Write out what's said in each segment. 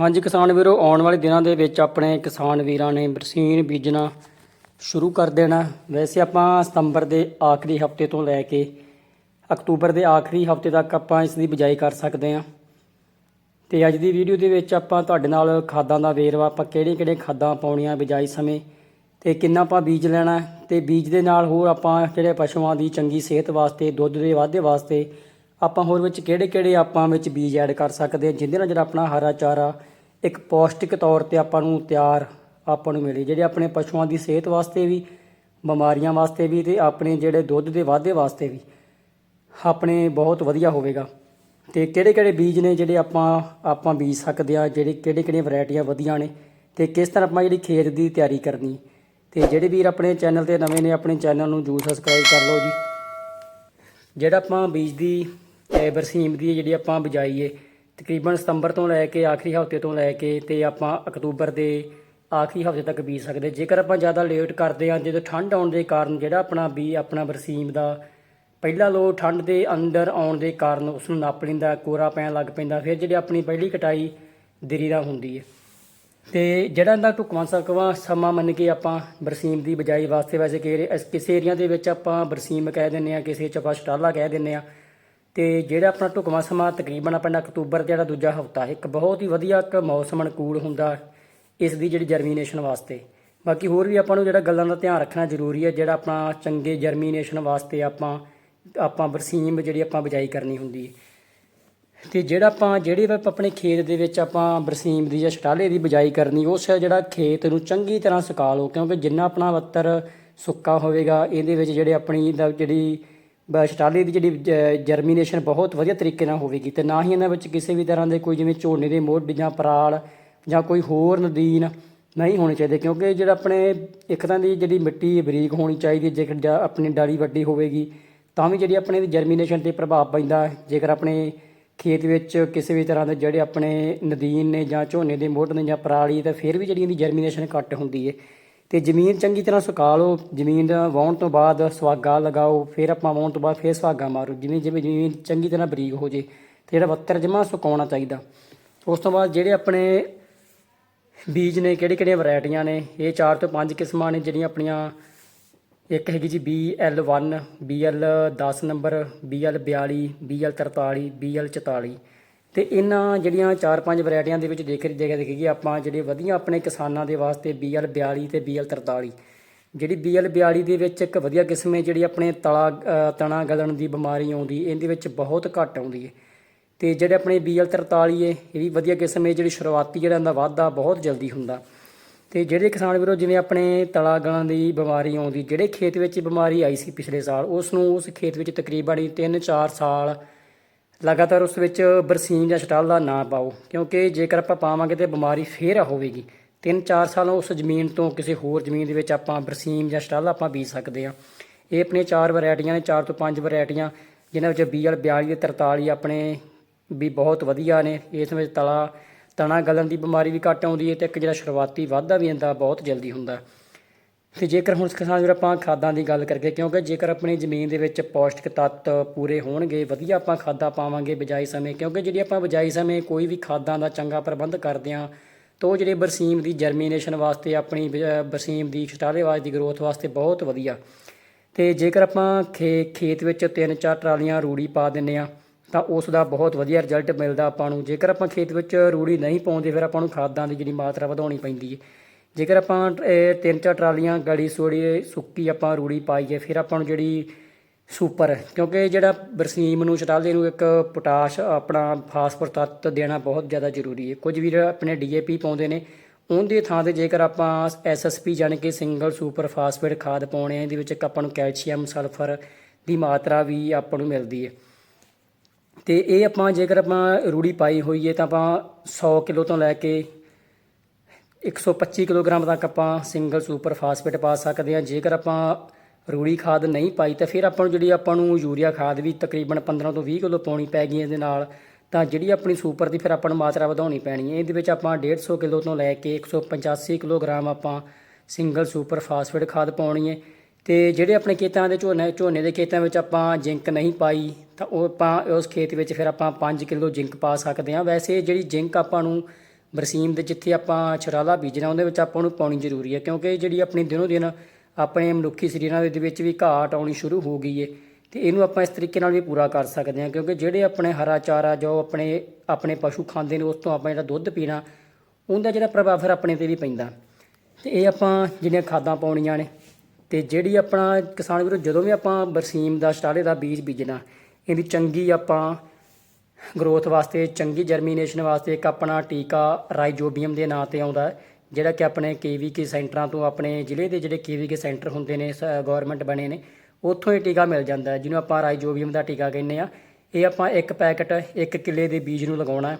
ਹਾਂਜੀ ਕਿਸਾਨ ਵੀਰੋ, ਆਉਣ ਵਾਲੇ ਦਿਨਾਂ ਦੇ ਵਿੱਚ ਆਪਣੇ ਕਿਸਾਨ ਵੀਰਾਂ ਨੇ ਬਰਸੀਨ ਬੀਜਣਾ ਸ਼ੁਰੂ ਕਰ ਦੇਣਾ। ਵੈਸੇ ਆਪਾਂ ਸਤੰਬਰ ਦੇ ਆਖਰੀ ਹਫ਼ਤੇ ਤੋਂ ਲੈ ਕੇ ਅਕਤੂਬਰ ਦੇ ਆਖਰੀ ਹਫ਼ਤੇ ਤੱਕ ਆਪਾਂ ਇਸ ਦੀ ਬਿਜਾਈ ਕਰ ਸਕਦੇ ਹਾਂ। ਤੇ ਅੱਜ ਦੀ ਵੀਡੀਓ ਦੇ ਵਿੱਚ ਆਪਾਂ ਤੁਹਾਡੇ ਨਾਲ ਖਾਦਾਂ ਦਾ ਵੇਰਵਾ, ਆਪਾਂ ਕਿਹੜੇ-ਕਿਹੜੇ ਖਾਦਾਂ ਪਾਉਣੀਆਂ ਬਿਜਾਈ ਸਮੇਂ ਤੇ ਕਿੰਨਾ ਆਪਾਂ ਬੀਜ ਲੈਣਾ ਹੈ। ਤੇ ਬੀਜ ਦੇ ਨਾਲ ਹੋਰ ਆਪਾਂ ਜਿਹੜੇ ਪਸ਼ੂਆਂ ਦੀ ਚੰਗੀ ਸਿਹਤ ਵਾਸਤੇ, ਦੁੱਧ ਦੇ ਵਾਧੇ ਵਾਸਤੇ ਆਪਾਂ ਹੋਰ ਵਿੱਚ ਕਿਹੜੇ-ਕਿਹੜੇ ਆਪਾਂ ਵਿੱਚ ਬੀਜ ਐਡ ਕਰ ਸਕਦੇ ਹਾਂ ਜਿਹਦੇ ਨਾਲ ਜਿਹੜਾ ਆਪਣਾ ਹਰਾ ਚਾਰਾ ਇੱਕ ਪੌਸ਼ਟਿਕ ਤੌਰ ਤੇ ਆਪਾਂ ਨੂੰ ਤਿਆਰ ਆਪਾਂ ਨੂੰ ਮਿਲੇ। ਜਿਹੜੇ ਆਪਣੇ ਪਸ਼ੂਆਂ ਦੀ ਸਿਹਤ ਵਾਸਤੇ ਵੀ, ਬਿਮਾਰੀਆਂ ਵਾਸਤੇ ਵੀ ਤੇ ਆਪਣੇ ਜਿਹੜੇ ਦੁੱਧ ਦੇ ਵਾਧੇ ਵਾਸਤੇ ਵੀ ਆਪਣੇ ਬਹੁਤ ਵਧੀਆ ਹੋਵੇਗਾ। ਤੇ ਕਿਹੜੇ ਕਿਹੜੇ ਬੀਜ ਨੇ ਜਿਹੜੇ ਆਪਾਂ ਆਪਾਂ ਬੀਜ ਸਕਦੇ ਆ ਜਿਹੜੇ ਕਿਹੜੇ ਕਿਹੜੀਆਂ ਵੈਰਾਈਟੀਆਂ ਵਧੀਆ ਨੇ ਤੇ ਕਿਸ ਤਰ੍ਹਾਂ ਆਪਾਂ ਜਿਹੜੀ ਖੇਤ ਦੀ ਤਿਆਰੀ ਕਰਨੀ। ਤੇ ਜਿਹੜੇ ਵੀਰ ਆਪਣੇ ਚੈਨਲ ਤੇ ਨਵੇਂ ਨੇ, ਆਪਣੇ ਚੈਨਲ ਨੂੰ ਜਰੂਰ ਸਬਸਕ੍ਰਾਈਬ ਕਰ ਲਓ ਜੀ। ਜਿਹੜਾ ਆਪਾਂ ਬੀਜ ਦੀ ਬਰਸੀਮ ਦੀ ਜਿਹੜੀ ਆਪਾਂ ਬਿਜਾਈ ਏ, ਤਕਰੀਬਨ ਸਤੰਬਰ ਤੋਂ ਲੈ ਕੇ ਆਖਰੀ ਹਫ਼ਤੇ ਤੋਂ ਲੈ ਕੇ ਤੇ ਆਪਾਂ ਅਕਤੂਬਰ ਦੇ ਆਖਰੀ ਹਫ਼ਤੇ ਤੱਕ ਬੀਜ ਸਕਦੇ। ਜੇਕਰ ਆਪਾਂ ਜ਼ਿਆਦਾ ਲੇਟ ਕਰਦੇ ਹਾਂ, ਜਦੋਂ ਠੰਡ ਆਉਣ ਦੇ ਕਾਰਨ ਜਿਹੜਾ ਆਪਣਾ ਬੀ ਆਪਣਾ ਬਰਸੀਮ ਦਾ ਪਹਿਲਾ ਲੋ ਠੰਡ ਦੇ ਅੰਦਰ ਆਉਣ ਦੇ ਕਾਰਨ ਉਸ ਨੂੰ ਨੱਪ ਲੈਂਦਾ, ਕੋਰਾ ਪੈਣ ਲੱਗ ਪੈਂਦਾ, ਫਿਰ ਜਿਹੜੀ ਆਪਣੀ ਪਹਿਲੀ ਕਟਾਈ ਦੇਰੀ ਦਾ ਹੁੰਦੀ ਹੈ ਤੇ ਜਿਹੜਾ ਇਹਦਾ ਢੁਕਵਾਂ ਸਕਵਾ ਸਮਾਂ ਮੰਨ ਕੇ ਆਪਾਂ ਬਰਸੀਮ ਦੀ ਬਜਾਈ ਵਾਸਤੇ ਵੈਸੇ ਕਿ ਕਿਸੇ ਏਰੀਆ ਦੇ ਵਿੱਚ ਆਪਾਂ ਬਰਸੀਮ ਕਹਿ ਦਿੰਨੇ ਆ ਕਿਸੇ ਚ ਆਪਾਂ ਸਟਾਲਾ ਕਹਿ ਦਿੰਨੇ ਆ ਤੇ ਜਿਹੜਾ ਆਪਣਾ ਢੁਕਵਾਂ ਸਮਾਂ ਤਕਰੀਬਨ ਆਪਣਾ ਅਕਤੂਬਰ ਜਿਹੜਾ ਦੂਜਾ ਹਫਤਾ, ਇੱਕ ਬਹੁਤ ਹੀ ਵਧੀਆ ਇੱਕ ਮੌਸਮ ਅਨੁਕੂਲ ਹੁੰਦਾ ਇਸ ਦੀ ਜਿਹੜੀ ਜਰਮੀਨੇਸ਼ਨ ਵਾਸਤੇ। ਬਾਕੀ ਹੋਰ ਵੀ ਆਪਾਂ ਨੂੰ ਜਿਹੜਾ ਗੱਲਾਂ ਦਾ ਧਿਆਨ ਰੱਖਣਾ ਜ਼ਰੂਰੀ ਹੈ, ਜਿਹੜਾ ਆਪਣਾ ਚੰਗੇ ਜਰਮੀਨੇਸ਼ਨ ਵਾਸਤੇ ਆਪਾਂ ਆਪਾਂ ਬਰਸੀਮ ਜਿਹੜੀ ਆਪਾਂ ਬਜਾਈ ਕਰਨੀ ਹੁੰਦੀ ਹੈ। ਤੇ ਜਿਹੜਾ ਆਪਾਂ, ਜਿਹੜੇ ਵੀ ਆਪਣੇ ਖੇਤ ਦੇ ਵਿੱਚ ਆਪਾਂ ਬਰਸੀਮ ਦੀ ਜਾਂ ਛਟਾਲੇ ਦੀ ਬਿਜਾਈ ਕਰਨੀ, ਉਸ ਜਿਹੜਾ ਖੇਤ ਨੂੰ ਚੰਗੀ ਤਰ੍ਹਾਂ ਸੁਕਾ ਲਓ, ਕਿਉਂਕਿ ਜਿੰਨਾ ਆਪਣਾ ਵੱਤਰ ਸੁੱਕਾ ਹੋਵੇਗਾ, ਇਹਦੇ ਵਿੱਚ ਜਿਹੜੇ ਆਪਣੀ ਜਿਹੜੀ ਬ- ਛਟਾਲੇ ਦੀ ਜਿਹੜੀ ਜਰਮੀਨੇਸ਼ਨ ਬਹੁਤ ਵਧੀਆ ਤਰੀਕੇ ਨਾਲ ਹੋਵੇਗੀ ਤੇ ਨਾ ਹੀ ਇਹਨਾਂ ਵਿੱਚ ਕਿਸੇ ਵੀ ਤਰ੍ਹਾਂ ਦੇ ਕੋਈ ਜਿਵੇਂ ਝੋਨੇ ਦੇ ਮੋਢ ਜਾਂ ਪਰਾਲ ਜਾਂ ਕੋਈ ਹੋਰ ਨਦੀਨ ਨਹੀਂ ਹੋਣੇ ਚਾਹੀਦੇ, ਕਿਉਂਕਿ ਜਿਹੜਾ ਆਪਣੇ ਇੱਕ ਤਰ੍ਹਾਂ ਦੀ ਜਿਹੜੀ ਮਿੱਟੀ ਬਰੀਕ ਹੋਣੀ ਚਾਹੀਦੀ, ਜੇਕਰ ਜਾਂ ਆਪਣੀ ਡਾਲੀ ਵੱਡੀ ਹੋਵੇਗੀ, ਤਾਂ ਵੀ ਜਿਹੜੀ ਆਪਣੇ ਦੀ ਜਰਮੀਨੇਸ਼ਨ ਤੇ ਪ੍ਰਭਾਵ ਪੈਂਦਾ। ਜੇਕਰ ਆਪਣੇ ਖੇਤ ਵਿੱਚ ਕਿਸੇ ਵੀ ਤਰ੍ਹਾਂ ਦੇ ਜਿਹੜੇ ਆਪਣੇ ਨਦੀਨ ਨੇ ਜਾਂ ਝੋਨੇ ਦੇ ਮੁੱਢ ਨੇ ਜਾਂ ਪਰਾਲੀ, ਤਾਂ ਫਿਰ ਵੀ ਜਿਹੜੀ ਇਹਦੀ ਜਰਮੀਨੇਸ਼ਨ ਘੱਟ ਹੁੰਦੀ ਹੈ ਤੇ ਜ਼ਮੀਨ ਚੰਗੀ ਤਰ੍ਹਾਂ ਸੁਕਾ ਲਓ, ਜ਼ਮੀਨ ਦਾ ਵਾਹੁਣ ਤੋਂ ਬਾਅਦ ਸੁਹਾਗਾ ਲਗਾਓ, ਫਿਰ ਆਪਾਂ ਵਾਹੁਣ ਤੋਂ ਬਾਅਦ ਫਿਰ ਸੁਹਾਗਾ ਮਾਰੋ, ਜਿਵੇਂ ਜਿਵੇਂ ਜ਼ਮੀਨ ਚੰਗੀ ਤਰ੍ਹਾਂ ਬਰੀਕ ਹੋ ਜੇ, ਤੇ ਜਿਹੜਾ ਵੱਤਰ ਜਮਾ ਸੁਕਾਉਣਾ ਚਾਹੀਦਾ। ਉਸ ਤੋਂ ਬਾਅਦ ਜਿਹੜੇ ਆਪਣੇ ਬੀਜ ਨੇ, ਕਿਹੜੇ ਕਿਹੜੀਆਂ ਵੈਰਾਈਟੀਆਂ ਨੇ, ਇਹ 4 ਤੋਂ 5 ਕਿਸਮਾਂ ਨੇ ਜਿਹੜੀਆਂ ਆਪਣੀਆਂ। ਇੱਕ ਹੈਗੀ ਜੀ BL1 BL10 number BL42 BL43 BL44 ਤੇ ਇਹਨਾਂ ਜਿਹੜੀਆਂ 4-5 ਵੈਰਾਈਟੀਆਂ ਦੇ ਵਿੱਚ ਦੇਖ ਦੇਖ ਦੇਖੀਏ ਆਪਾਂ ਜਿਹੜੇ ਵਧੀਆ ਆਪਣੇ ਕਿਸਾਨਾਂ ਦੇ ਵਾਸਤੇ BL42 ਤੇ BL43 ਜਿਹੜੀ BL42 ਦੇ ਵਿੱਚ ਇੱਕ ਵਧੀਆ ਕਿਸਮ ਹੈ, ਜਿਹੜੀ ਆਪਣੇ ਤਲਾ ਤਣਾ ਗਲਣ ਦੀ ਬਿਮਾਰੀ ਆਉਂਦੀ, ਇਹਦੇ ਵਿੱਚ ਬਹੁਤ ਘੱਟ ਆਉਂਦੀ ਹੈ। ਤੇ ਜਿਹੜੇ ਆਪਣੇ BL43 ਹੈ, ਇਹ ਵੀ ਵਧੀਆ ਕਿਸਮ ਹੈ, ਜਿਹੜੀ ਸ਼ੁਰੂਆਤੀ ਜਿਹੜਾ ਇਹਦਾ ਵਾਧਾ ਬਹੁਤ ਜਲਦੀ ਹੁੰਦਾ। ਤੇ ਜਿਹੜੇ ਕਿਸਾਨ ਵੀਰੋ, ਜਿਵੇਂ ਆਪਣੇ ਤਲਾ ਗਲਾਂ ਦੀ ਬਿਮਾਰੀ ਆਉਂਦੀ, ਜਿਹੜੇ ਖੇਤ ਵਿੱਚ ਬਿਮਾਰੀ ਆਈ ਸੀ ਪਿਛਲੇ ਸਾਲ, ਉਸ ਨੂੰ ਉਸ ਖੇਤ ਵਿੱਚ ਤਕਰੀਬਨ 3-4 ਸਾਲ ਲਗਾਤਾਰ ਉਸ ਵਿੱਚ ਬਰਸੀਨ ਜਾਂ ਛਟਾਲਾ ਨਾ ਪਾਓ, ਕਿਉਂਕਿ ਜੇਕਰ ਆਪਾਂ ਪਾਵਾਂਗੇ ਤੇ ਬਿਮਾਰੀ ਫੇਰ ਹੋਵੇਗੀ। 3-4 ਸਾਲ ਉਸ ਜ਼ਮੀਨ ਤੋਂ ਕਿਸੇ ਹੋਰ ਜ਼ਮੀਨ ਦੇ ਵਿੱਚ ਆਪਾਂ ਬਰਸੀਨ ਜਾਂ ਛਟਾਲਾ ਆਪਾਂ ਬੀਜ ਸਕਦੇ ਹਾਂ। ਇਹ ਆਪਣੀਆਂ ਚਾਰ ਵੈਰਾਈਟੀਆਂ ਨੇ, ਚਾਰ ਤੋਂ ਪੰਜ ਵੈਰਾਈਟੀਆਂ, ਜਿਨ੍ਹਾਂ ਵਿੱਚ BL 42 ਤੇ 43 ਆਪਣੇ ਵੀ ਬਹੁਤ ਵਧੀਆ ਨੇ। ਇਸ ਵਿੱਚ ਤਲਾ, ਤਣਾ ਗਲਣ ਦੀ ਬਿਮਾਰੀ ਵੀ ਘੱਟ ਆਉਂਦੀ ਹੈ ਤੇ ਇੱਕ ਜਿਹੜਾ ਸ਼ੁਰੂਆਤੀ ਵਾਧਾ ਵੀ ਇਹਦਾ ਬਹੁਤ ਜਲਦੀ ਹੁੰਦਾ। ਤੇ ਜੇਕਰ ਹੁਣ ਕਿਸਾਨ ਵੀਰ ਆਪਾਂ ਖਾਦਾਂ ਦੀ ਗੱਲ ਕਰਕੇ, ਕਿਉਂਕਿ ਜੇਕਰ ਆਪਣੀ ਜ਼ਮੀਨ ਦੇ ਵਿੱਚ ਪੌਸ਼ਟਿਕ ਤੱਤ ਪੂਰੇ ਹੋਣਗੇ, ਵਧੀਆ ਆਪਾਂ ਖਾਦਾਂ ਪਾਵਾਂਗੇ ਬਿਜਾਈ ਸਮੇਂ, ਕਿਉਂਕਿ ਜਿਹੜੀ ਆਪਾਂ ਬਿਜਾਈ ਸਮੇਂ ਕੋਈ ਵੀ ਖਾਦਾਂ ਦਾ ਚੰਗਾ ਪ੍ਰਬੰਧ ਕਰਦੇ ਹਾਂ, ਤਾਂ ਉਹ ਜਿਹੜੇ ਬਰਸੀਮ ਦੀ ਜਰਮੀਨੇਸ਼ਨ ਵਾਸਤੇ, ਆਪਣੀ ਬ- ਅਹ ਬਰਸੀਮ ਦੀ ਛਟਾਲੇਵਾਜ ਦੀ ਗਰੋਥ ਵਾਸਤੇ ਬਹੁਤ ਵਧੀਆ। ਤੇ ਜੇਕਰ ਆਪਾਂ ਖੇ, ਖੇਤ ਵਿੱਚ ਤਿੰਨ ਚਾਰ ਟਰਾਲੀਆਂ ਰੂੜੀ ਪਾ ਦਿੰਨੇ ਆ ਤਾਂ ਉਸ ਦਾ ਬਹੁਤ ਵਧੀਆ ਰਿਜ਼ਲਟ ਮਿਲਦਾ ਆਪਾਂ ਨੂੰ। ਜੇਕਰ ਆਪਾਂ ਖੇਤ ਵਿੱਚ ਰੂੜੀ ਨਹੀਂ ਪਾਉਂਦੇ, ਫਿਰ ਆਪਾਂ ਨੂੰ ਖਾਦਾਂ ਦੀ ਜਿਹੜੀ ਮਾਤਰਾ ਵਧਾਉਣੀ ਪੈਂਦੀ ਹੈ। ਜੇਕਰ ਆਪਾਂ ਇਹ ਤਿੰਨ ਚਾਰ ਟਰਾਲੀਆਂ ਗਲੀ ਸੋੜੀ ਸੁੱਕੀ ਆਪਾਂ ਰੂੜੀ ਪਾਈਏ, ਫਿਰ ਆਪਾਂ ਨੂੰ ਜਿਹੜੀ ਸੁਪਰ, ਕਿਉਂਕਿ ਜਿਹੜਾ ਬਰਸੀਮ ਨੂੰ ਛਟਾਲੇ ਨੂੰ ਇੱਕ ਪੋਟਾਸ਼ ਆਪਣਾ ਫਾਸਫੋਰਸ ਤੱਤ ਦੇਣਾ ਬਹੁਤ ਜ਼ਿਆਦਾ ਜ਼ਰੂਰੀ ਹੈ। ਕੁਝ ਵੀਰ ਆਪਣੇ ਡੀਏਪੀ ਪਾਉਂਦੇ ਨੇ, ਉਹਦੀ ਥਾਂ ਤੇ ਜੇਕਰ ਆਪਾਂ ਐਸਐਸਪੀ ਜਾਣੀ ਕਿ ਸਿੰਗਲ ਸੁਪਰ ਫਾਸਫੇਟ ਖਾਦ ਪਾਉਣੇ ਆ, ਇਹਦੇ ਵਿੱਚ ਇੱਕ ਆਪਾਂ ਨੂੰ ਕੈਲਸ਼ੀਅਮ, ਸਲਫਰ ਦੀ ਮਾਤਰਾ ਵੀ ਆਪਾਂ ਨੂੰ ਮਿਲਦੀ ਹੈ। ਤੇ ਇਹ ਆਪਾਂ ਜੇਕਰ ਆਪਾਂ ਰੂੜੀ ਪਾਈ ਹੋਈ ਹੈ, ਤਾਂ ਆਪਾਂ 100 ਕਿਲੋ ਤੋਂ ਲੈ ਕੇ 125 ਕਿਲੋਗ੍ਰਾਮ ਤੱਕ ਆਪਾਂ ਸਿੰਗਲ ਸੁਪਰ ਫਾਸਫੇਟ ਪਾ ਸਕਦੇ ਹਾਂ। ਜੇਕਰ ਆਪਾਂ ਰੂੜੀ ਖਾਦ ਨਹੀਂ ਪਾਈ ਤਾਂ ਫਿਰ ਆਪਾਂ ਨੂੰ ਜਿਹੜੀ ਆਪਾਂ ਨੂੰ ਯੂਰੀਆ ਖਾਦ ਵੀ ਤਕਰੀਬਨ 15 ਤੋਂ 20 ਕਿਲੋ ਪਾਉਣੀ ਪੈ ਗਈ ਇਹਦੇ ਨਾਲ, ਤਾਂ ਜਿਹੜੀ ਆਪਣੀ ਸੁਪਰ ਦੀ ਫਿਰ ਆਪਾਂ ਨੂੰ ਮਾਤਰਾ ਵਧਾਉਣੀ ਪੈਣੀ ਹੈ। ਇਹਦੇ ਵਿੱਚ ਆਪਾਂ 150 ਕਿਲੋ ਤੋਂ ਲੈ ਕੇ 185 ਕਿਲੋਗ੍ਰਾਮ ਆਪਾਂ ਸਿੰਗਲ ਸੁਪਰ ਫਾਸਫੇਟ ਖਾਦ ਪਾਉਣੀ ਹੈ। ਤੇ ਜਿਹੜੇ ਆਪਣੇ ਖੇਤਾਂ ਦੇ ਝੋਨੇ ਝੋਨੇ ਦੇ ਖੇਤਾਂ ਵਿੱਚ ਆਪਾਂ ਜਿੰਕ ਨਹੀਂ ਪਾਈ, ਤਾਂ ਉਹ ਆਪਾਂ ਉਸ ਖੇਤ ਵਿੱਚ ਫਿਰ ਆਪਾਂ 5 ਕਿਲੋ ਜਿੰਕ ਪਾ ਸਕਦੇ ਹਾਂ। ਵੈਸੇ ਜਿਹੜੀ ਜਿੰਕ ਆਪਾਂ ਨੂੰ ਬਰਸੀਮ ਦੇ ਜਿੱਥੇ ਆਪਾਂ ਛਰਾਲਾ ਬੀਜਣਾ, ਉਹਦੇ ਵਿੱਚ ਆਪਾਂ ਨੂੰ ਪਾਉਣੀ ਜ਼ਰੂਰੀ ਹੈ, ਕਿਉਂਕਿ ਜਿਹੜੀ ਆਪਣੀ ਦਿਨੋ ਦਿਨ ਆਪਣੇ ਮਨੁੱਖੀ ਸਰੀਰਾਂ ਦੇ ਵਿੱਚ ਵੀ ਘਾਟ ਆਉਣੀ ਸ਼ੁਰੂ ਹੋ ਗਈ ਏ, ਤੇ ਇਹਨੂੰ ਆਪਾਂ ਇਸ ਤਰੀਕੇ ਨਾਲ ਵੀ ਪੂਰਾ ਕਰ ਸਕਦੇ ਹਾਂ, ਕਿਉਂਕਿ ਜਿਹੜੇ ਆਪਣੇ ਹਰਾ ਚਾਰਾ ਜੋ ਆਪਣੇ ਆਪਣੇ ਪਸ਼ੂ ਖਾਂਦੇ ਨੇ, ਉਸ ਤੋਂ ਆਪਾਂ ਜਿਹੜਾ ਦੁੱਧ ਪੀਣਾ, ਉਹਦਾ ਜਿਹੜਾ ਪ੍ਰਭਾਵ ਫਿਰ ਆਪਣੇ ਤੇ ਵੀ ਪੈਂਦਾ। ਤੇ ਇਹ ਆਪਾਂ ਜਿਹੜੀਆਂ ਖਾਦਾਂ ਪਾਉਣੀਆਂ ਨੇ, ਤੇ ਜਿਹੜੀ ਆਪਣਾ ਕਿਸਾਨ ਵੀਰੋ, ਜਦੋਂ ਵੀ ਆਪਾਂ ਬਰਸੀਮ ਦਾ ਸਟਾਲੇ ਦਾ ਬੀਜ ਬੀਜਣਾ, ਇਹਦੀ ਚੰਗੀ ਆਪਾਂ ਗਰੋਥ ਵਾਸਤੇ ਚੰਗੀ ਜਰਮੀਨੇਸ਼ਨ ਵਾਸਤੇ ਇੱਕ ਆਪਣਾ ਟੀਕਾ ਰਾਈਜੋਬੀਅਮ ਦੇ ਨਾਂ ਤੇ ਆਉਂਦਾ ਹੈ, ਜਿਹੜਾ ਕਿ ਆਪਣੇ ਕੇਵੀਕੇ ਸੈਂਟਰਾਂ ਤੋਂ ਆਪਣੇ ਜ਼ਿਲ੍ਹੇ ਦੇ ਜਿਹੜੇ ਕੇਵੀਕੇ ਸੈਂਟਰ ਹੁੰਦੇ ਨੇ ਗਵਰਨਮੈਂਟ ਬਣੇ ਨੇ ਉੱਥੋਂ ਇਹ ਟੀਕਾ ਮਿਲ ਜਾਂਦਾ ਹੈ ਜਿਹਨੂੰ ਆਪਾਂ ਰਾਈਜੋਬੀਅਮ ਦਾ ਟੀਕਾ ਕਹਿੰਦੇ ਆ ਇਹ ਆਪਾਂ ਇੱਕ ਪੈਕਟ ਇੱਕ ਕਿੱਲੇ ਦੇ ਬੀਜ ਨੂੰ ਲਗਾਉਣਾ ਹੈ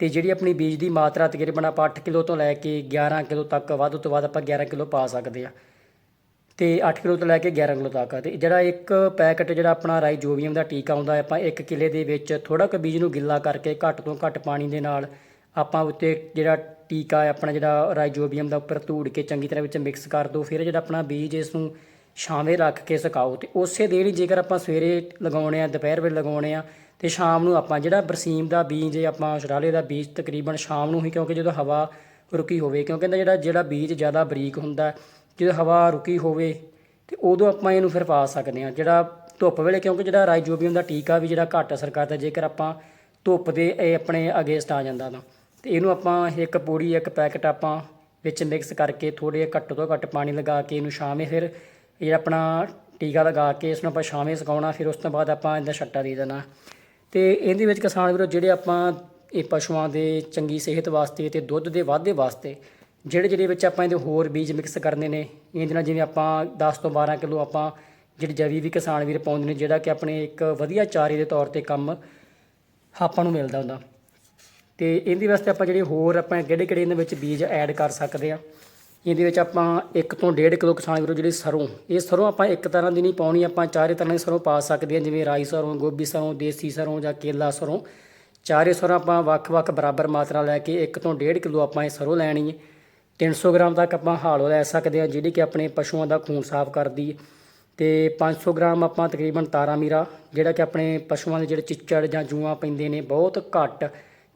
ਤੇ ਜਿਹੜੀ ਆਪਣੀ ਬੀਜ ਦੀ ਮਾਤਰਾ ਤਕਰੀਬਨ ਆਪਾਂ 8 ਕਿਲੋ ਤੋਂ ਲੈ ਕੇ 11 ਕਿਲੋ ਤੱਕ ਵੱਧ ਤੋਂ ਵੱਧ ਆਪਾਂ 11 ਕਿਲੋ ਪਾ ਸਕਦੇ ਆ ਤੇ 8 ਕਿਲੋ ਤੋਂ ਲੈ ਕੇ 11 ਕਿਲੋ ਤੱਕ ਤੇ ਜਿਹੜਾ ਇੱਕ ਪੈਕਟ ਜਿਹੜਾ ਆਪਣਾ ਰਾਈਜੋਬੀਅਮ ਦਾ ਟੀਕਾ ਹੁੰਦਾ ਹੈ, ਆਪਾਂ ਇੱਕ ਕਿੱਲੇ ਦੇ ਵਿੱਚ ਥੋੜਾ ਕੁ ਬੀਜ ਨੂੰ ਗਿੱਲਾ ਕਰਕੇ ਘੱਟ ਤੋਂ ਘੱਟ ਪਾਣੀ ਦੇ ਨਾਲ ਆਪਾਂ ਉੱਤੇ ਜਿਹੜਾ ਟੀਕਾ ਹੈ ਆਪਣਾ ਜਿਹੜਾ ਰਾਈਜੋਬੀਅਮ ਦਾ ਉੱਪਰ ਧੂੜ ਕੇ ਚੰਗੀ ਤਰ੍ਹਾਂ ਵਿੱਚ ਮਿਕਸ ਕਰ ਦਿਓ ਫਿਰ ਜਿਹੜਾ ਆਪਣਾ ਬੀਜ ਇਸ ਨੂੰ ਛਾਵੇਂ ਰੱਖ ਕੇ ਸੁਕਾਓ। ਤੇ ਉਸੇ ਦਿਨ ਹੀ ਜੇਕਰ ਆਪਾਂ ਸਵੇਰੇ ਲਗਾਉਣੇ ਆ ਦੁਪਹਿਰ ਵੇਲੇ ਲਗਾਉਣੇ ਆ ਤੇ ਸ਼ਾਮ ਨੂੰ ਆਪਾਂ ਜਿਹੜਾ ਬਰਸੀਮ ਦਾ ਬੀਜ ਹੈ ਆਪਾਂ ਸ਼ਰਾਲੇ ਦਾ ਬੀਜ ਤਕਰੀਬਨ ਸ਼ਾਮ ਨੂੰ ਹੀ ਕਿਉਂਕਿ ਜਦੋਂ ਹਵਾ ਰੁਕੀ ਹੋਵੇ ਕਿਉਂਕਿ ਇਹਦਾ ਜਿਹੜਾ ਜਿਹੜਾ ਬੀਜ ਜ਼ਿਆਦਾ ਬਰੀਕ ਹੁੰਦਾ ਜਦੋਂ ਹਵਾ ਰੁਕੀ ਹੋਵੇ ਤੇ ਉਦੋਂ ਆਪਾਂ ਇਹਨੂੰ ਫਿਰ ਪਾ ਸਕਦੇ ਹਾਂ। ਜਿਹੜਾ ਧੁੱਪ ਵੇਲੇ, ਕਿਉਂਕਿ ਜਿਹੜਾ ਰਾਈਜੋਬੀਅਮ ਦਾ ਟੀਕਾ ਵੀ ਜਿਹੜਾ ਘੱਟ ਅਸਰ ਕਰਦਾ, ਜੇਕਰ ਆਪਾਂ ਧੁੱਪ ਦੇ ਇਹ ਆਪਣੇ ਅਗੇਂਸਟ ਆ ਜਾਂਦਾ ਤਾਂ। ਤੇ ਇਹਨੂੰ ਆਪਾਂ ਇੱਕ ਪੂੜੀ ਇੱਕ ਪੈਕਟ ਆਪਾਂ ਵਿੱਚ ਮਿਕਸ ਕਰਕੇ ਥੋੜੇ ਘੱਟ ਤੋਂ ਘੱਟ ਪਾਣੀ ਲਗਾ ਕੇ ਇਹਨੂੰ ਸ਼ਾਮੇ ਫਿਰ ਇਹ ਆਪਣਾ ਟੀਕਾ ਲਗਾ ਕੇ ਇਸ ਨੂੰ ਆਪਾਂ ਸ਼ਾਮੇ ਸੁਕਾਉਣਾ, ਫਿਰ ਉਸ ਤੋਂ ਬਾਅਦ ਆਪਾਂ ਇਹਦਾ ਛੱਟਾ ਦੇ ਦੇਣਾ। ਅਤੇ ਇਹਦੇ ਵਿੱਚ ਕਿਸਾਨ ਵੀਰੋ, ਜਿਹੜੇ ਆਪਾਂ ਇਹ ਪਸ਼ੂਆਂ ਦੇ ਚੰਗੀ ਸਿਹਤ ਵਾਸਤੇ ਤੇ ਦੁੱਧ ਦੇ ਵਾਧੇ ਵਾਸਤੇ ਜਿਹੜੇ ਜਿਹੜੇ ਵਿੱਚ ਆਪਾਂ ਇਹਦੇ ਹੋਰ ਬੀਜ ਮਿਕਸ ਕਰਨੇ ਨੇ ਇਹਦੇ ਨਾਲ ਜਿਵੇਂ ਆਪਾਂ 10 ਤੋਂ 12 ਕਿਲੋ ਆਪਾਂ ਜਿਹੜੀ ਜਵੀ ਵੀ ਕਿਸਾਨ ਵੀਰ ਪਾਉਂਦੇ ਨੇ, ਜਿਹੜਾ ਕਿ ਆਪਣੇ ਇੱਕ ਵਧੀਆ ਚਾਰੇ ਦੇ ਤੌਰ ਤੇ ਕੰਮ ਆਪਾਂ ਨੂੰ ਮਿਲਦਾ ਹੁੰਦਾ। ਤੇ ਇਹਦੇ ਵਾਸਤੇ ਆਪਾਂ ਜਿਹੜੇ ਹੋਰ ਆਪਾਂ ਕਿਹੜੇ ਕਿਹੜੇ ਇਹਨਾਂ ਵਿੱਚ ਬੀਜ ਐਡ ਕਰ ਸਕਦੇ ਆ, ਇਹਦੇ ਵਿੱਚ ਆਪਾਂ 1 ਤੋਂ 1.5 ਕਿਲੋ ਕਿਸਾਨ ਵੀਰੋ ਜਿਹੜੀ ਸਰੋਂ, ਇਹ ਸਰੋਂ ਆਪਾਂ ਇੱਕ ਤਰ੍ਹਾਂ ਦੀ ਨਹੀਂ ਪਾਉਣੀ, ਆਪਾਂ ਚਾਰੇ ਤਰ੍ਹਾਂ ਦੀ ਸਰੋਂ ਪਾ ਸਕਦੇ ਹਾਂ ਜਿਵੇਂ ਰਾਈ ਸਰੋਂ, ਗੋਭੀ ਸਰੋਂ, ਦੇਸੀ ਸਰੋਂ ਜਾਂ ਕੇਲਾ ਸਰੋਂ। ਚਾਰੇ ਸਰੋਂ ਆਪਾਂ ਵੱਖ-ਵੱਖ ਬਰਾਬਰ ਮਾਤਰਾ ਲੈ ਕੇ 1 ਤੋਂ 1.5 ਕਿਲੋ ਆਪਾਂ ਇਹ ਸਰੋਂ ਲੈਣੀ ਹੈ। 300 ਗ੍ਰਾਮ ਤੱਕ ਆਪਾਂ ਹਾਲੋ ਲੈ ਸਕਦੇ ਹਾਂ, ਜਿਹੜੀ ਕਿ ਆਪਣੇ ਪਸ਼ੂਆਂ ਦਾ ਖੂਨ ਸਾਫ਼ ਕਰਦੀ ਹੈ। ਤੇ 500 ਗ੍ਰਾਮ ਆਪਾਂ ਤਕਰੀਬਨ ਤਾਰਾ ਮੀਰਾ, ਜਿਹੜਾ ਕਿ ਆਪਣੇ ਪਸ਼ੂਆਂ ਦੇ ਜਿਹੜੇ ਚਿੱਚੜ ਜਾਂ ਜੂਆਂ ਪੈਂਦੇ ਨੇ, ਬਹੁਤ ਘੱਟ,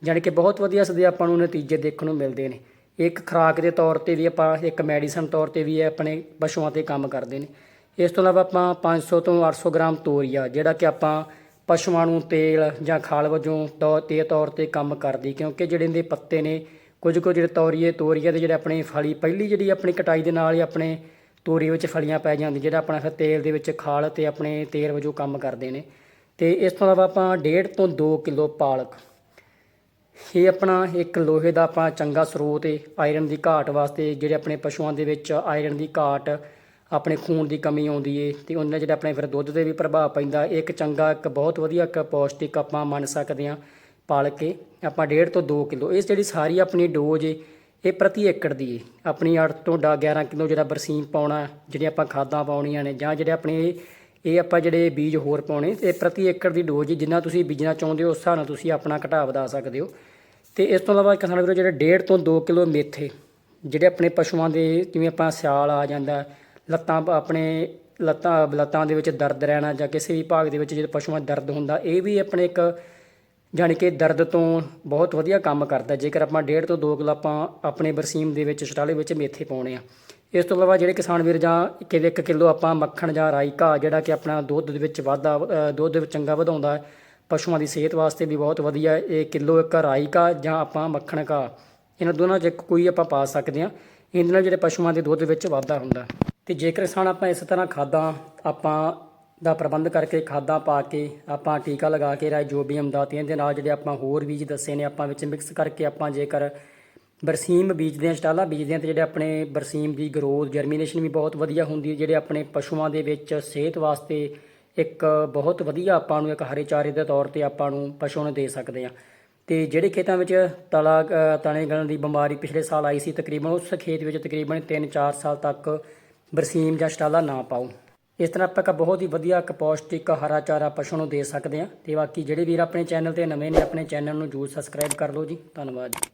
ਜਾਣੀ ਕਿ ਬਹੁਤ ਵਧੀਆ ਸਦੇ ਆਪਾਂ ਨੂੰ ਨਤੀਜੇ ਦੇਖਣ ਨੂੰ ਮਿਲਦੇ ਨੇ। ਇੱਕ ਖੁਰਾਕ ਦੇ ਤੌਰ ਤੇ ਵੀ ਆਪਾਂ, ਇੱਕ ਮੈਡੀਸਨ ਤੌਰ ਤੇ ਵੀ ਆਪਣੇ ਪਸ਼ੂਆਂ ਤੇ ਕੰਮ ਕਰਦੇ ਨੇ। ਇਸ ਤੋਂ ਇਲਾਵਾ ਆਪਾਂ 500 ਤੋਂ 800 ਗ੍ਰਾਮ ਤੋਰੀਆ, ਜਿਹੜਾ ਕਿ ਆਪਾਂ ਪਸ਼ੂਆਂ ਨੂੰ ਤੇਲ ਜਾਂ ਖਾਲ ਵਜੋਂ ਤੌਰ ਤੇ ਤੌਰ ਤੇ ਕੰਮ ਕਰਦੀ, ਕਿਉਂਕਿ ਜਿਹੜੇ ਇਹਦੇ ਪੱਤੇ ਨੇ ਕੁਝ ਕੁ ਜਿਹੜੇ ਤੋਰੀਏ ਤੋਰੀਆ ਦੇ ਜਿਹੜੇ ਆਪਣੇ ਫਲੀ, ਪਹਿਲੀ ਜਿਹੜੀ ਆਪਣੀ ਕਟਾਈ ਦੇ ਨਾਲ ਹੀ ਆਪਣੇ ਤੋਰੀ ਵਿੱਚ ਫਲੀਆਂ ਪੈ ਜਾਂਦੀਆਂ, ਜਿਹੜਾ ਆਪਣਾ ਫਿਰ ਤੇਲ ਦੇ ਵਿੱਚ ਖਾਲ ਤੇ ਆਪਣੇ ਤੇਲ ਵਜੋਂ ਕੰਮ ਕਰਦੇ ਨੇ। ਤੇ ਇਸ ਤੋਂ ਇਲਾਵਾ ਆਪਾਂ 1.5 ਤੋਂ 2 ਕਿਲੋ ਪਾਲਕ। ਇਹ ਆਪਣਾ ਇੱਕ ਲੋਹੇ ਦਾ ਆਪਾਂ ਚੰਗਾ ਸਰੋਤ ਹੈ ਆਇਰਨ ਦੀ ਘਾਟ ਵਾਸਤੇ ਜਿਹੜੇ ਆਪਣੇ ਪਸ਼ੂਆਂ ਦੇ ਵਿੱਚ ਆਇਰਨ ਦੀ ਘਾਟ, ਆਪਣੇ ਖੂਨ ਦੀ ਕਮੀ ਆਉਂਦੀ ਏ ਤੇ ਉਹਨਾਂ ਜਿਹੜਾ ਆਪਣੇ ਫਿਰ ਦੁੱਧ ਤੇ ਵੀ ਪ੍ਰਭਾਵ ਪੈਂਦਾ ਇਹ ਇੱਕ ਚੰਗਾ, ਇੱਕ ਬਹੁਤ ਵਧੀਆ, ਇੱਕ ਪੌਸ਼ਟਿਕ ਆਪਾਂ ਮੰਨ ਸਕਦੇ ਹਾਂ। ਪਾਲ ਕੇ ਆਪਾਂ ਡੇਢ ਤੋਂ 2 ਕਿਲੋ, ਇਹ ਜਿਹੜੀ ਸਾਰੀ ਆਪਣੀ ਡੋਜ਼ ਏ, ਇਹ ਪ੍ਰਤੀ ਏਕੜ ਦੀ ਏ। ਆਪਣੀ 8 ਤੋਂ 11 ਕਿਲੋ ਜਿਹੜਾ ਬਰਸੀਮ ਪਾਉਣਾ ਜਿਹੜੇ ਆਪਾਂ ਖਾਦਾਂ ਪਾਉਣੀਆਂ ਨੇ, ਜਾਂ ਜਿਹੜੇ ਆਪਣੇ ਇਹ ਆਪਾਂ ਜਿਹੜੇ ਬੀਜ ਹੋਰ ਪਾਉਣੇ ਤੇ ਪ੍ਰਤੀ ਏਕੜ ਦੀ ਡੋਜ਼ ਜਿੰਨਾ ਤੁਸੀਂ ਬੀਜਣਾ ਚਾਹੁੰਦੇ ਹੋ, ਉਸ ਹਿਸਾਬ ਨਾਲ ਤੁਸੀਂ ਆਪਣਾ ਘਟਾ ਵਧਾ ਸਕਦੇ ਹੋ। ਤੇ ਇਸ ਤੋਂ ਇਲਾਵਾ ਕਿਸਾਨ ਵੀਰੋ, ਜਿਹੜੇ 1.5 ਤੋਂ 2 ਕਿਲੋ ਮੇਥੇ, ਜਿਹੜੇ ਆਪਣੇ ਪਸ਼ੂਆਂ ਦੇ, ਜਿਵੇਂ ਆਪਾਂ ਸਿਆਲ ਆ ਜਾਂਦਾ, ਲੱਤਾਂ ਆਪਣੇ ਲੱਤਾਂ ਲੱਤਾਂ ਦੇ ਵਿੱਚ ਦਰਦ ਰਹਿਣਾ ਜਾਂ ਕਿਸੇ ਵੀ ਭਾਗ ਦੇ ਵਿੱਚ ਜਦੋਂ ਪਸ਼ੂਆਂ ਦਰਦ ਹੁੰਦਾ, ਇਹ ਵੀ ਆਪਣੇ ਇੱਕ ਜਾਣੀ ਕਿ ਦਰਦ ਤੋਂ ਬਹੁਤ ਵਧੀਆ ਕੰਮ ਕਰਦਾ ਜੇਕਰ ਆਪਾਂ ਡੇਢ ਤੋਂ 2 ਕਿਲੋ ਆਪਾਂ ਆਪਣੇ ਬਰਸੀਮ ਦੇ ਵਿੱਚ ਛਟਾਲੇ ਵਿੱਚ ਮੇਥੇ ਪਾਉਣੇ ਆ। ਇਸ ਤੋਂ ਇਲਾਵਾ ਜਿਹੜੇ ਕਿਸਾਨ ਵੀਰ ਜਾਂ ਕਿਤੇ 1 ਕਿਲੋ ਆਪਾਂ ਮੱਖਣ ਜਾਂ ਰਾਈ ਘਾਹ ਜਿਹੜਾ ਕਿ ਆਪਣਾ ਦੁੱਧ ਦੇ ਵਿੱਚ ਵਾਧਾ ਅ, ਦੁੱਧ ਵਿੱਚ ਚੰਗਾ ਵਧਾਉਂਦਾ ਪਸ਼ੂਆਂ ਦੀ ਸਿਹਤ ਵਾਸਤੇ ਵੀ ਬਹੁਤ ਵਧੀਆ ਇਹ ਕਿਲੋ ਇੱਕ ਰਾਈ ਘਾਹ ਜਾਂ ਆਪਾਂ ਮੱਖਣ ਘਾਹ ਇਹਨਾਂ ਦੋਨਾਂ 'ਚ ਇੱਕ ਕੋਈ ਆਪਾਂ ਪਾ ਸਕਦੇ ਹਾਂ। ਇਹਦੇ ਨਾਲ ਜਿਹੜੇ ਪਸ਼ੂਆਂ ਦੇ ਦੁੱਧ ਵਿੱਚ ਵਾਧਾ ਹੁੰਦਾ ਹੈ। ਤੇ ਜੇਕਰ ਕਿਸਾਨ ਆਪਾਂ ਇਸ ਤਰ੍ਹਾਂ ਖਾਦਾਂ ਆਪਾਂ ਦਾ ਪ੍ਰਬੰਧ ਕਰਕੇ ਖਾਦਾਂ ਪਾ ਕੇ ਆਪਾਂ ਟੀਕਾ ਲਗਾ ਕੇ ਰਾਈਜੋਬੀਅਮ ਦਾ ਤੇ ਇਹਦੇ ਨਾਲ ਜਿਹੜੇ ਆਪਾਂ ਹੋਰ ਬੀਜ ਦੱਸੇ ਨੇ ਆਪਾਂ ਵਿੱਚ ਮਿਕਸ ਕਰਕੇ ਆਪਾਂ ਜੇਕਰ ਬਰਸੀਮ ਬੀਜਦੇ ਹਾਂ ਸਟਾਲਾ ਬੀਜਦੇ ਹਾਂ ਤੇ ਜਿਹੜੇ ਆਪਣੇ ਬਰਸੀਮ ਦੀ ਗਰੋਥ ਜਰਮੀਨੇਸ਼ਨ ਵੀ ਬਹੁਤ ਵਧੀਆ ਹੁੰਦੀ ਹੈ ਜਿਹੜੇ ਆਪਣੇ ਪਸ਼ੂਆਂ ਦੇ ਵਿੱਚ ਸਿਹਤ ਵਾਸਤੇ ਇੱਕ ਬਹੁਤ ਵਧੀਆ ਆਪਾਂ ਨੂੰ ਇੱਕ ਹਰੇ ਚਾਰੇ ਦੇ ਤੌਰ ਤੇ ਆਪਾਂ ਨੂੰ ਪਸ਼ੂ ਨੂੰ ਦੇ ਸਕਦੇ ਹਾਂ। ਤੇ ਜਿਹੜੇ ਖੇਤਾਂ ਵਿੱਚ ਤਲਾ ਅ, ਤਣੇ ਗਲਣ ਦੀ ਬਿਮਾਰੀ ਪਿਛਲੇ ਸਾਲ ਆਈ ਸੀ ਤਕਰੀਬਨ ਉਸ ਖੇਤ ਵਿੱਚ ਤਕਰੀਬਨ 3-4 ਸਾਲ ਤੱਕ ਬਰਸੀਮ ਜਾਂ ਸਟਾਲਾ ਨਾ ਪਾਓ। ਇਸ ਤਰ੍ਹਾਂ ਆਪਾਂ ਇੱਕ ਬਹੁਤ ਹੀ ਵਧੀਆ ਇੱਕ ਪੌਸ਼ਟਿਕ ਹਰਾ ਚਾਰਾ ਪਸ਼ੂ ਨੂੰ ਦੇ ਸਕਦੇ ਹਾਂ। ਤੇ ਬਾਕੀ ਜਿਹੜੇ ਵੀਰ ਆਪਣੇ ਚੈਨਲ ਤੇ ਨਵੇਂ ਨੇ, ਆਪਣੇ ਚੈਨਲ ਨੂੰ ਜਰੂਰ ਸਬਸਕ੍ਰਾਈਬ ਕਰ ਲਓ ਜੀ। ਧੰਨਵਾਦ ਜੀ।